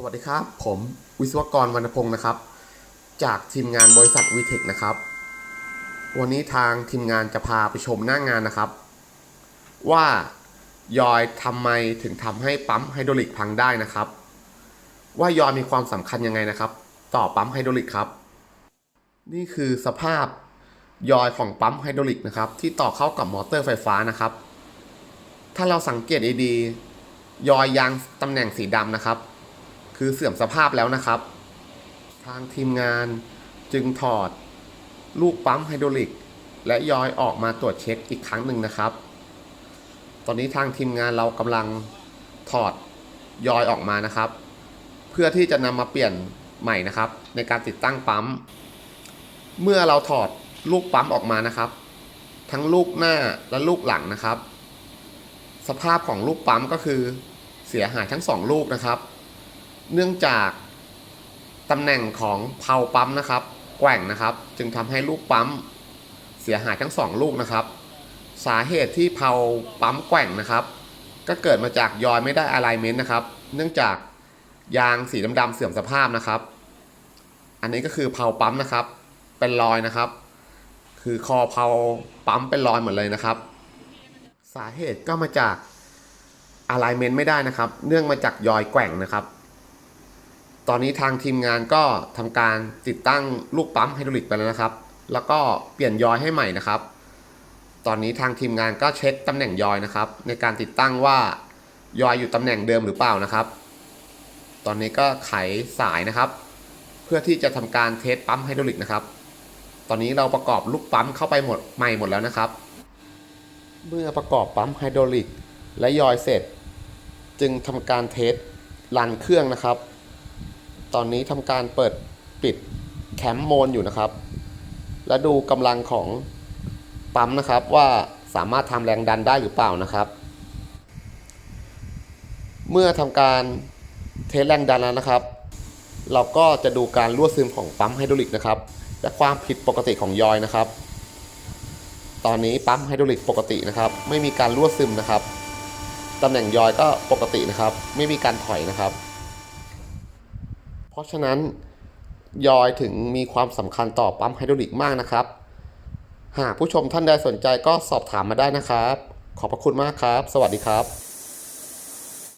สวัสดีครับ ผมวิศวกรวรรณพงศ์นะครับ จากทีมงานบริษัทวีเทคนะครับ วันนี้ทางทีมงานจะพาไปชมหน้างานนะครับ ว่ายอยทำไมถึงทำให้ปั๊มไฮดรอลิกพังได้นะครับ ว่ายอยมีความสำคัญยังไงนะครับ ต่อปั๊มไฮดรอลิกครับ นี่คือสภาพยอยของปั๊มไฮดรอลิกนะครับ ที่ต่อเข้ากับมอเตอร์ไฟฟ้านะครับ ถ้าเราสังเกตดีๆยอยยางตำแหน่งสีดำนะครับ คือเสื่อมสภาพแล้วนะครับ ทางทีมงานจึงถอดลูกปั๊มไฮดรอลิก และยอยออกมาตรวจเช็คอีกครั้งหนึ่งนะครับ ตอนนี้ทางทีมงานเรากำลังถอดยอยออกมานะครับ เพื่อที่จะนำมาเปลี่ยนใหม่นะครับ ในการติดตั้งปั๊ม เมื่อเราถอดลูกปั๊มออกมานะครับ ทั้งลูกหน้าและลูกหลังนะครับ สภาพของลูกปั๊มก็คือเสียหายทั้งสองลูกนะครับ เนื่องจากตำแหน่งของเพลาปั๊มนะครับ แกว่งนะครับ จึงทำให้ลูกปั๊มเสียหายทั้งสองลูกนะครับ สาเหตุที่เพลาปั๊มแกว่งนะครับ ก็เกิดมาจากยอยไม่ได้อะไลเมนต์นะครับ เนื่องจากยางสีดำๆเสื่อมสภาพนะครับ อันนี้ก็คือเพลาปั๊มนะครับ เป็นรอยนะครับ คือคอเพลาปั๊มเป็นรอยหมดเลยนะครับ สาเหตุก็มาจาก alignment ไม่ได้นะครับ เนื่องมาจากยอยแกว่งนะครับ ตอนนี้ทางทีมงานก็ทำการติดตั้งลูกปั๊มไฮดรอลิกไปแล้วนะครับ แล้วก็เปลี่ยนยอยให้ใหม่นะครับ ตอนนี้ทางทีมงานก็เช็คตำแหน่งยอยนะครับ ในการติดตั้งว่ายอยอยู่ตำแหน่งเดิมหรือเปล่านะครับ ตอนนี้ก็ไขสายนะครับ เพื่อที่จะทำการเทสปั๊มไฮดรอลิกนะครับ ตอนนี้เราประกอบลูกปั๊มเข้าไปหมดใหม่หมดแล้วนะครับ เมื่อประกอบปั๊มไฮดรอลิกและยอยเสร็จ จึงทำการเทสรันเครื่องนะครับ ตอนนี้ทำการเปิดปิดแคมโมนอยู่นะครับ และดูกำลังของปั๊มนะครับว่าสามารถทำแรงดันได้หรือเปล่านะครับ เมื่อทำการเทสแรงดันแล้วนะครับ เราก็จะดูการรั่วซึมของปั๊มไฮดรอลิกนะครับและความผิดปกติของยอยนะครับ ตอนนี้ปั๊มไฮดรอลิกปกตินะครับ ไม่มีการรั่วซึมนะครับตำแหน่งยอยก็ปกตินะครับ ไม่มีการถอยนะครับ ราะฉะนั้นยอยถึงมีความสำคัญต่อปั๊มไฮดรอลิกมากนะครับ หากผู้ชมท่านใดสนใจก็สอบถามมาได้นะครับ ขอบพระคุณมากครับ สวัสดีครับ